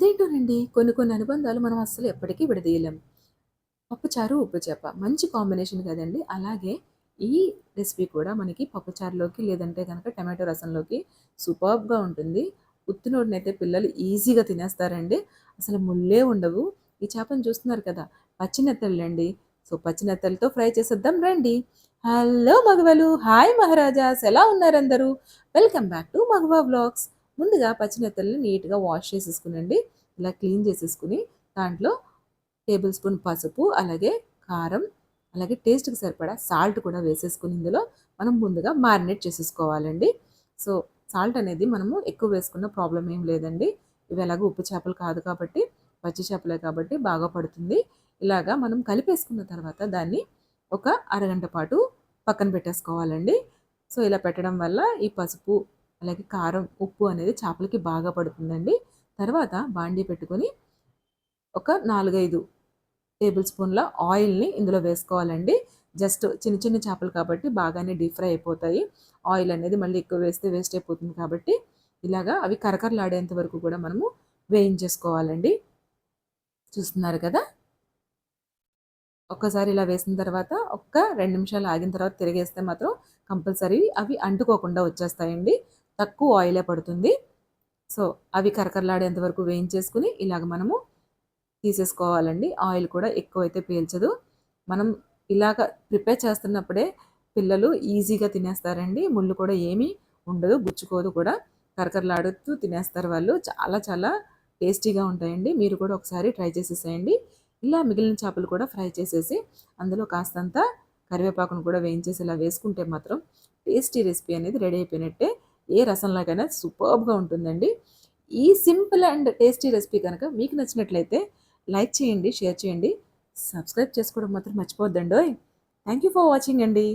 అదేంటోనండి కొన్ని కొన్ని అనుబంధాలు మనం అస్సలు ఎప్పటికీ విడదీయలేం. పప్పుచారు, ఉప్పు చేప మంచి కాంబినేషన్ కదండి అలాగే ఈ రెసిపీ కూడా మనకి పప్పుచారులోకి లేదంటే కనుక టమాటో రసంలోకి సూపర్బ్‌గా ఉంటుంది. ఉత్తినోడినైతే పిల్లలు ఈజీగా తినేస్తారండి. అసలు ముళ్ళే ఉండవు. ఈ చేపను చూస్తున్నారు కదా! పచ్చినెత్తళ్ళండి సో, పచ్చినెత్తలతో ఫ్రై చేసేద్దాం రండి. హలో మగవలు! హాయ్ మహారాజాస్! ఎలా ఉన్నారందరూ? Welcome back to Magava blogs ముందుగా పచ్చిమెత్తల్ని నీట్‌గా వాష్ చేసేసుకునండి. ఇలా క్లీన్ చేసేసుకుని దాంట్లో టేబుల్ స్పూన్ పసుపు, అలాగే కారం, అలాగే టేస్ట్‌కి సరిపడా సాల్ట్ కూడా వేసేసుకుని ఇందులో మనం ముందుగా మారినేట్ చేసేసుకోవాలండి. సో, సాల్ట్ అనేది మనము ఎక్కువ వేసుకున్న ప్రాబ్లం ఏం లేదండి. ఇవి ఎలాగో ఉప్పు చేపలు కాదు కాబట్టి, పచ్చి చేపలే కాబట్టి బాగా పడుతుంది. ఇలాగా మనం కలిపేసుకున్న తర్వాత దాన్ని ఒక అరగంట పాటు పక్కన పెట్టేసుకోవాలండి. సో, ఇలా పెట్టడం వల్ల ఈ పసుపు, అలాగే కారం, ఉప్పు అనేది చేపలకి బాగా పడుతుందండి. తర్వాత బాండీ పెట్టుకొని ఒక 4, 5 టేబుల్ స్పూన్ల ఆయిల్‌ని ఇందులో వేసుకోవాలండి. జస్ట్ చిన్న చిన్న చేపలు కాబట్టి బాగానే డీప్ ఫ్రై అయిపోతాయి. ఆయిల్ అనేది మళ్ళీ ఎక్కువ వేస్తే వేస్ట్ అయిపోతుంది కాబట్టి ఇలాగా అవి కరకరలాడేంత వరకు కూడా మనము వేయించేసుకోవాలండి. చూస్తున్నారు కదా! ఒక్కసారి ఇలా వేసిన తర్వాత ఒక్క రెండు నిమిషాలు ఆగిన తర్వాత తిరిగేస్తే మాత్రం కంపల్సరీ అవి అంటుకోకుండా వచ్చేస్తాయండి. తక్కువ ఆయిలే పడుతుంది. సో, అవి కరకరలాడేంత వరకు వేయించేసుకుని ఇలాగ మనము తీసేసుకోవాలండి. ఆయిల్ కూడా ఎక్కువైతే పీల్చదు. మనం ఇలాగ ప్రిపేర్ చేస్తున్నప్పుడే పిల్లలు ఈజీగా తినేస్తారండి. ముళ్ళు కూడా ఏమీ ఉండదు. గుచ్చుకోదు కూడా. కరకరలాడుతూ తినేస్తారు వాళ్ళు. చాలా చాలా టేస్టీగా ఉంటాయండి. మీరు కూడా ఒకసారి ట్రై చేసేసేయండి. ఇలా మిగిలిన చేపలు కూడా ఫ్రై చేసేసి అందులో కాస్తంత కరివేపాకును కూడా వేయించేసి ఇలా వేసుకుంటే మాత్రం టేస్టీ రెసిపీ అనేది రెడీ అయిపోయినట్టే. ఏ రసంలోకైనా సూపర్బ్‌గా ఉంటుందండి. ఈ సింపుల్ అండ్ టేస్టీ రెసిపీ కనుక మీకు నచ్చినట్లయితే లైక్ చేయండి, షేర్ చేయండి. సబ్స్క్రైబ్ చేసుకోవడం మాత్రం మర్చిపోవద్దండోయ్! థ్యాంక్ యూ ఫర్ వాచింగ్ అండి.